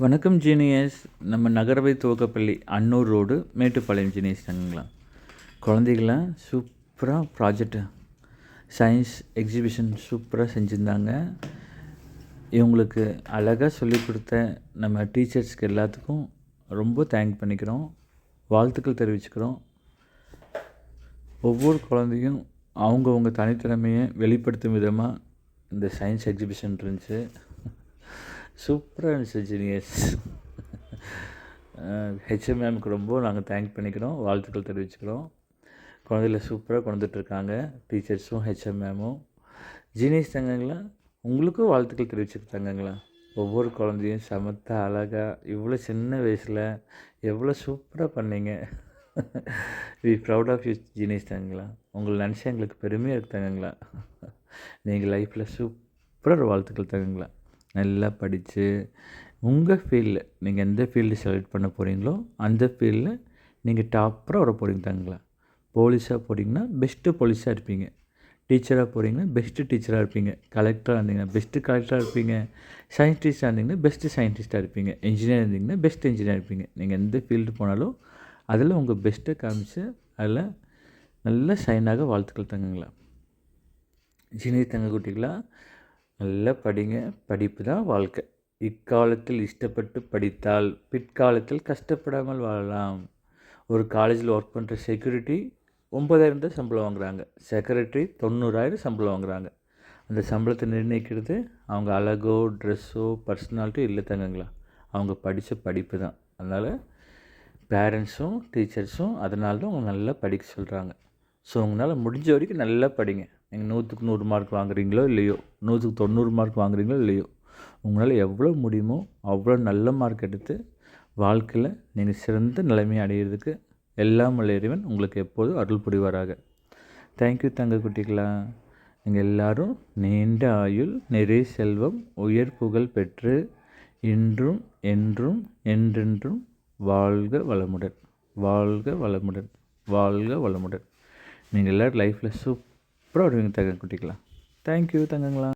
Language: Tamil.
வணக்கம் ஜீனியஸ். நம்ம நகரவை துவக்கப்பள்ளி அன்னூர் ரோடு மேட்டுப்பாளையம் ஜீனியஸ் தாங்கங்களா குழந்தைகளாம் சூப்பராக ப்ராஜெக்ட்டு சயின்ஸ் எக்ஸிபிஷன் சூப்பராக செஞ்சுருந்தாங்க. இவங்களுக்கு அழகாக சொல்லிக் கொடுத்த நம்ம டீச்சர்ஸ்க்கு எல்லாத்துக்கும் ரொம்ப தேங்க் பண்ணிக்கிறோம். வாழ்த்துக்கள் தெரிவிச்சுக்கிறோம். ஒவ்வொரு குழந்தையும் அவங்கவுங்க தனித்திறமையை வெளிப்படுத்தும் விதமாக இந்த சயின்ஸ் எக்ஸிபிஷன் இருந்துச்சு. சூப்பராக இருந்துச்சு ஜீனியஸ் ஹெச்எம் மேம்க்கு ரொம்ப நாங்கள் தேங்க் பண்ணிக்கிறோம். வாழ்த்துக்கள் தெரிவிச்சுக்கிறோம். குழந்தைகள சூப்பராக கொண்டுட்ருக்காங்க டீச்சர்ஸும் ஹெச்எம் மேமும் ஜீனியஸ் தங்கங்களா உங்களுக்கும் வாழ்த்துக்கள் தெரிவிச்சுருக்காங்களா ஒவ்வொரு குழந்தையும் சமத்த அழகாக இவ்வளோ சின்ன வயசில் எவ்வளோ சூப்பராக பண்ணீங்க. We proud of you genius தங்கங்களா. உங்களை நினச்சா எங்களுக்கு பெருமையாக இருக்கு தங்கங்களா. நீங்கள் லைஃப்பில் சூப்பராக வாழ்த்துக்கள் தாங்கங்களா. நல்லா படித்து உங்கள் ஃபீல்டில் நீங்கள் எந்த ஃபீல்டு செலக்ட் பண்ண போகிறீங்களோ அந்த ஃபீல்டில் நீங்கள் டாப்பராக வர போகிறீங்க தாங்களா? போலீஸாக போகிறீங்கன்னா பெஸ்ட்டு போலீஸாக இருப்பீங்க. டீச்சராக போகிறீங்கன்னா பெஸ்ட்டு டீச்சராக இருப்பீங்க. கலெக்டராக இருந்தீங்கன்னா பெஸ்ட்டு கலெக்டராக இருப்பீங்க. சயின்டிஸ்டாக இருந்தீங்கன்னா பெஸ்ட்டு சயின்டிஸ்ட்டாக இருப்பீங்க. இன்ஜினியர் இருந்தீங்கன்னா பெஸ்ட் இன்ஜினியர் இருப்பீங்க. நீங்கள் எந்த ஃபீல்டு போனாலும் அதில் உங்கள் பெஸ்ட்டை காமிச்சு அதில் நல்ல சைனாக வாழ்த்துக்கள் தங்குங்களா? இன்ஜினியர் தங்க குட்டிகளா நல்லா படிங்க படிப்பு தான் வாழ்க்கை. இக்காலத்தில் இஷ்டப்பட்டு படித்தால் பிற்காலத்தில் கஷ்டப்படாமல் வாழலாம். ஒரு காலேஜில் ஒர்க் பண்ணுற செக்யூரிட்டி ஒம்பதாயிரம் தான் சம்பளம் வாங்குகிறாங்க செக்ரட்டரி தொண்ணூறாயிரம் சம்பளம் வாங்குகிறாங்க அந்த சம்பளத்தை நிர்ணயிக்கிறது அவங்க அழகோ ட்ரெஸ்ஸோ பர்சனாலிட்டியோ இல்லை தங்கங்களா? அவங்க படித்த படிப்பு தான். அதனால் பேரண்ட்ஸும் டீச்சர்ஸும் அதனால தான் அவங்க நல்லா படிக்க சொல்கிறாங்க ஸோ உங்களால் முடிஞ்ச வரைக்கும் நல்லா படிங்க. நீங்கள் நூற்றுக்கு நூறு மார்க் வாங்குறீங்களோ இல்லையோ நூற்றுக்கு தொண்ணூறு மார்க் வாங்குறீங்களோ இல்லையோ உங்களால் எவ்வளோ முடியுமோ அவ்வளோ நல்ல மார்க் எடுத்து வாழ்க்கையில் நீங்கள் சிறந்த நிலைமையை அடையிறதுக்கு எல்லாம் வல்ல இறைவன் உங்களுக்கு எப்போதும் அருள் புரிவாராக. தேங்க்யூ தங்க குட்டிகளா. நீங்கள் எல்லாரும் நீண்ட ஆயுள் நிறை செல்வம் உயர் புகழ் பெற்று இன்றும் என்றும் என்றென்றும் வாழ்க வளமுடன். வாழ்க வளமுடன். வாழ்க வளமுடன். நீங்கள் எல்லோரும் லைஃப்பில் அப்புறம் வருவீங்க தங்க குட்டிக்கலாம் தேங்க்யூ தங்கங்களா